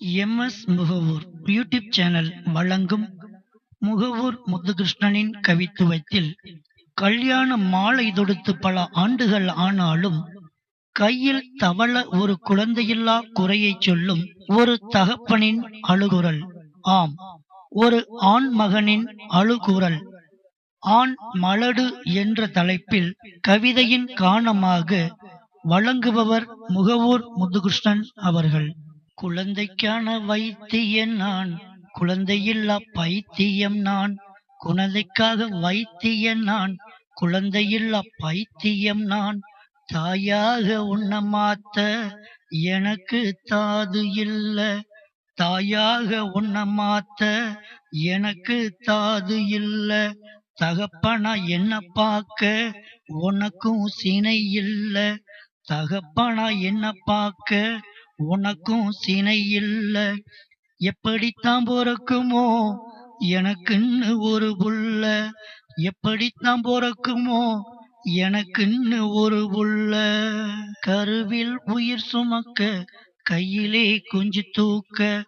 MS Mugavoor YouTube channel வழங்கும் முகவூர் முத்துகிருஷ்ணனின் கவித்துவத்தில் கல்யாண மாலை தொடுத்து பல ஆண்டுகள் ஆனாலும் கையில் தவள ஒரு குழந்தையில்லா குறையைச் சொல்லும் ஒரு தகப்பனின் அழுகுரல். ஆம் ஒரு ஆண் மகனின் அழுகுரல். ஆண் மலடு என்ற தலைப்பில் கவிதையின் காரணமாக வழங்குபவர் முகவூர் முத்துகிருஷ்ணன் அவர்கள். குழந்தைக்கான வைத்தியன் நான் குழந்தையில்லா பைத்தியம் நான் குழந்தைக்காக வைத்தியன் நான் குழந்தையில்லா பைத்தியம் நான் தாயாக உன்ன மாத்த எனக்கு தாது இல்ல தாயாக உன்ன மாத்த எனக்கு தாது இல்ல தகப்பனா என்ன பார்க்க உனக்கும் சினை இல்ல தகப்பனா என்ன பார்க்க உனக்கும் சினை இல்ல. எப்படித்தான் பொறக்குமோ எனக்குன்னு ஒரு புள்ள. எப்படித்தான் பொறக்குமோ எனக்குன்னு ஒரு புள்ள. கருவில் உயிர் சுமக்க கையிலே குஞ்சு தூக்க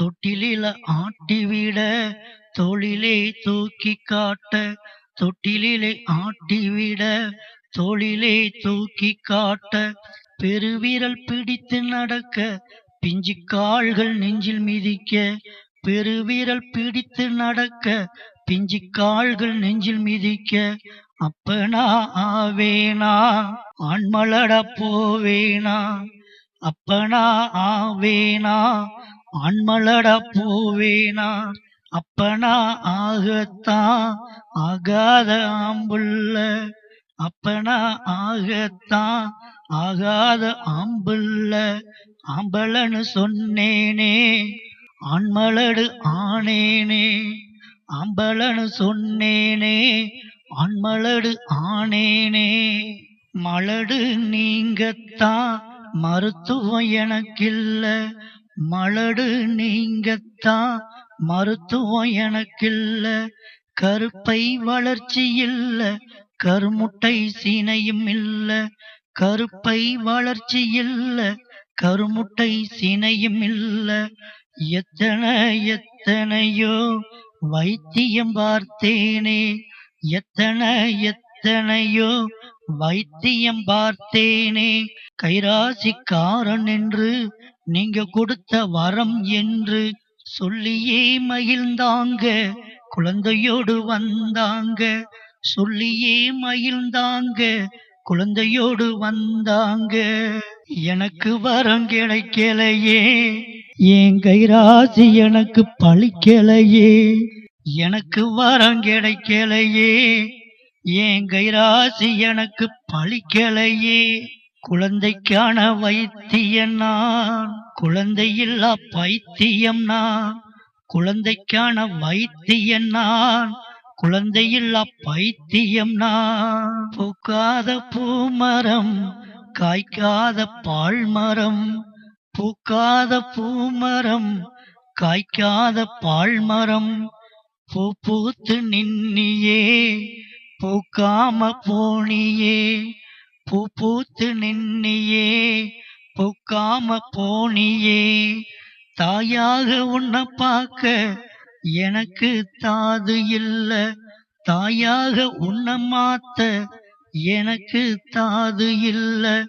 தொட்டிலில ஆட்டி விட தோளிலே தூக்கி காட்ட தொட்டிலே ஆட்டி விட தோளிலே தூக்கி காட்ட. பெருவிரல் பிடித்து நடக்க பிஞ்சு கால்கள் நெஞ்சில் மிதிக்க பெருவிரல் பிடித்து நடக்க பிஞ்சு கால்கள் நெஞ்சில் மிதிக்க அப்பனா ஆவேனா? ஆண்மலட போவேனா? அப்பனா ஆவேனா? ஆண்மலட போவேனா? அப்பனா ஆகத்தான் ஆகாத ஆம்புள்ள அப்பனா ஆகத்தான் ஆகாத ஆம்புள்ள ஆம்பளன்னு சொன்னேனே ஆண்மலடு ஆனேனே ஆம்பளன்னு சொன்னேனே ஆண்மலடு ஆனேனே. மலடு நீங்கத்தான் மருத்துவம் எனக்கில்ல மலடு நீங்கத்தான் மருத்துவம் எனக்கில்ல கருப்பை வளர்ச்சி இல்ல கருமுட்டை சீனையும் இல்ல கருப்பை வளர்ச்சி இல்ல கருமுட்டை சினையும் இல்ல. எத்தனை எத்தனையோ வைத்தியம் பார்த்தேனே. எத்தனை எத்தனையோ வைத்தியம் பார்த்தேனே. கைராசிக்காரன் என்று நீங்க கொடுத்த வரம் என்று சொல்லியே மகிழ்ந்தாங்க. குழந்தையோடு வந்தாங்க. சொல்லியே மகிழ்ந்தாங்க. குழந்தையோடு வந்தாங்க. எனக்கு வரம் கிடைக்கலையே என் கைராசி எனக்கு பழிக்கலையே. எனக்கு வரம் கிடைக்கலையே என் கைராசி எனக்கு பழிக்கலையே. குழந்தைக்கான வைத்தியம் நான். குழந்தையில்லா பைத்தியம் நான். குழந்தைக்கான வைத்தியம் நான். குழந்தையில்லா பைத்தியம் நான். பூக்காத பூமரம் காய்க்காத பால் மரம் பூக்காத பூமரம் காய்க்காத பால் மரம் பூ பூத்து நின்னியே பூக்காம போனியே. பூ பூத்து நின்னியே பூக்காம போனியே. தாயாக உன்னை பார்க்க எனக்கு தாது இல்ல தாயாக உன்னை மாத்த எனக்கு தாது இல்ல.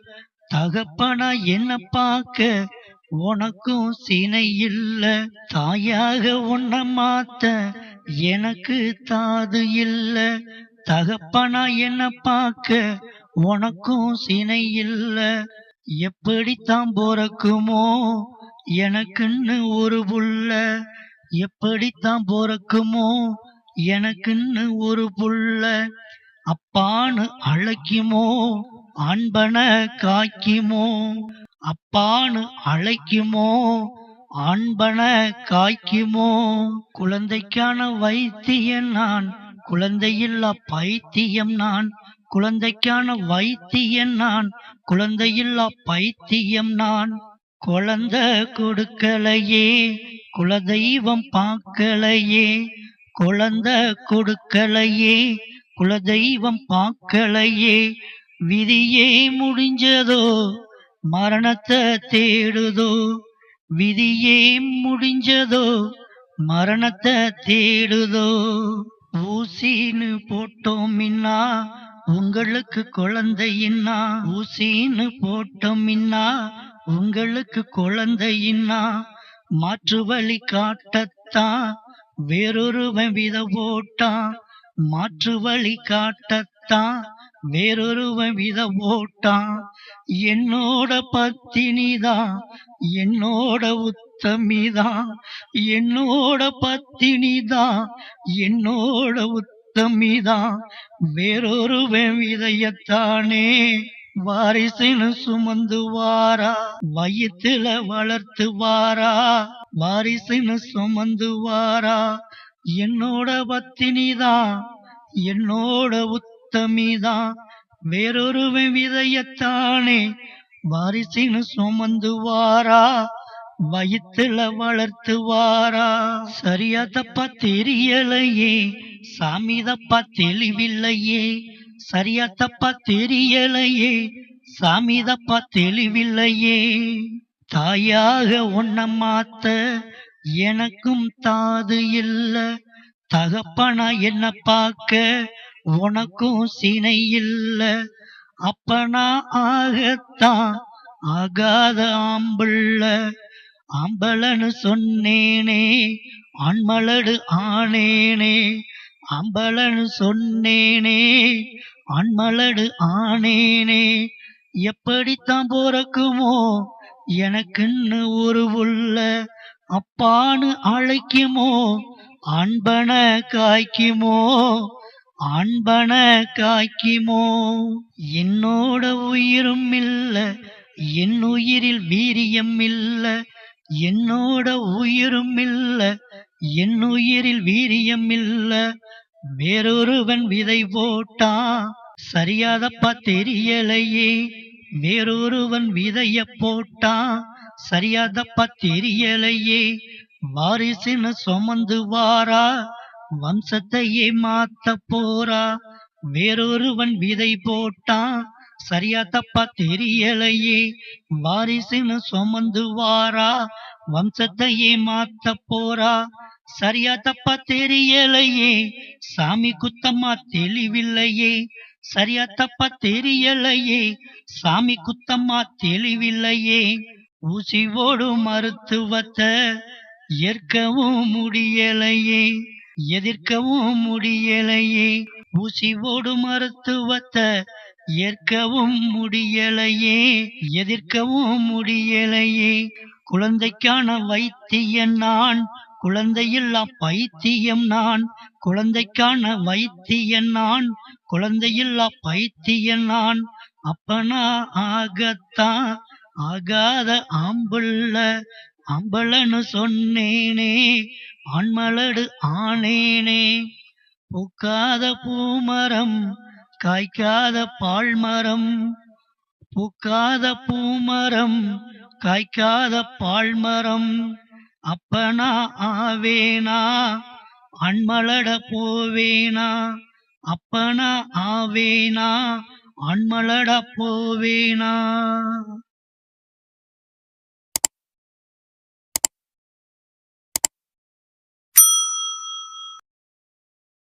தகப்பனா என்ன பார்க்க உனக்கும் சினை இல்ல. தாயாக உன்னை மாத்த எனக்கு தாது இல்ல. தகப்பனா என்ன பார்க்க உனக்கும் சினை இல்ல. எப்படித்தான் பிறக்குமோ எனக்குன்னு ஒரு புள்ள. எப்படித்தான் பிறக்குமோ எனக்குன்னு ஒரு புள்ள அப்பான்னு அழைக்குமோ அன்பன காய்க்குமோ அப்பான்னு அழைக்குமோ அன்பன காய்க்குமோ. குழந்தைக்கான வைத்தியன் நான் குழந்தையில்லா பைத்தியம் நான் குழந்தைக்கான வைத்தியன் நான் குழந்தையில்லா பைத்தியம் நான். குழந்தை கொடுக்கலையே குலதெய்வம் பார்க்கலையே குழந்தை கொடுக்கலையே குலதெய்வம் பார்க்கலையே விதியே முடிஞ்சதோ மரணத்தை தேடுதோ விதியே முடிஞ்சதோ மரணத்தை தேடுதோ. ஊசின்னு போட்டோமின்னா உங்களுக்கு குழந்தையின்னா ஊசின்னு போட்டோமின்னா உங்களுக்கு குழந்தையின்னா மாற்று வழி காட்டத்தான் வேறொருவன் வித போட்டான் மாற்று வழி காட்டத்தான் வேறொருவன் வித போட்டான் என்னோட பத்தினிதான் என்னோட உத்தமிதான் என்னோட பத்தினிதான் என்னோட உத்தமிதான் வேறொருவன் விதையத்தானே. வாரிசுன்னு சுமந்து வாரா வயிற்றுல வளர்த்து வாரா வாரிசுன்னு சுமந்து வாரா என்னோட பத்தினிதான் என்னோட உத்தமிதான் வேறொரு விதையத்தானே? வாரிசுன்னு சுமந்து வாரா வயிற்றுல வளர்த்து வாரா சரியா தப்பா தெரியலையே சாமி தப்பா தெளிவில்லையே சரியா தப்பா தெரியலையே சாமி தப்பா தெளிவில்லையே. தாயாக உன்ன மாத்த எனக்கும் தாது இல்ல. தகப்பனா என்ன பார்க்க உனக்கும் சினை இல்ல. அப்பனா ஆகத்தான் ஆகாத ஆம்பிள்ள. ஆம்பளன்னு சொன்னேனே ஆண்மலடு ஆனேனே. அம்பலனு சொன்னேனே ஆண்மலடு ஆனேனே எப்படித்தான் பிறக்குமோ எனக்குன்னு ஒரு உள்ள அப்பான்னு அழைக்குமோ அன்பன காய்க்குமோ அன்பன காய்க்குமோ. என்னோட உயிரும் இல்ல என் உயிரில் வீரியம் இல்ல என்னோட உயிரும் இல்ல என் உயிரில் வீரியம் இல்ல. வேறொருவன் விதை போட்டான் சரியாதப்பா தெரியலையே. வேறொருவன் விதைய போட்டான் சரியாதப்பா தெரியலையே. வாரிசுன்னு சுமந்து வாரா வம்சத்தையே மாத்த போறா. வேறொருவன் விதை போட்டான் சரியா தப்பா தெரியலையே. வாரிசுன்னு சுமந்து வாரா வம்சத்தையே மாத்த போறா. சரியா தப்பா தெரியலையே. சாமி குத்தம்மா தெளிவில்லையே. சரியா தப்பா தெரியலையே. சாமி குத்தம்மா தெளிவில்லையே. ஊசி ஓடும் மருத்துவத்தை ஏற்கவும் முடியலையே. எதிர்க்கவும் முடியலையே. ஊசி ஓடும் மருத்துவத்தை ஏற்கவும் முடியலையே. எதிர்க்கவும் முடியலையே. குழந்தைக்கான வைத்தியன் நான் குழந்தையில்லா பைத்தியம் நான் குழந்தைக்கான வைத்தியன் நான் குழந்தையில்லா பைத்தியன் நான். அப்பனா ஆகத்தான் ஆகாத ஆம்புள்ள அம்பளன்னு சொன்னேனே ஆண்மலடு ஆனேனே. பூக்காத பூமரம் காய்க்காத பால்மரம் பூக்காத பூமரம் காய்க்காத பால்மரம். அப்பனா ஆவேனா? அண்மலட போவேனா? அப்பனா ஆவேனா? அண்மலட போவேனா?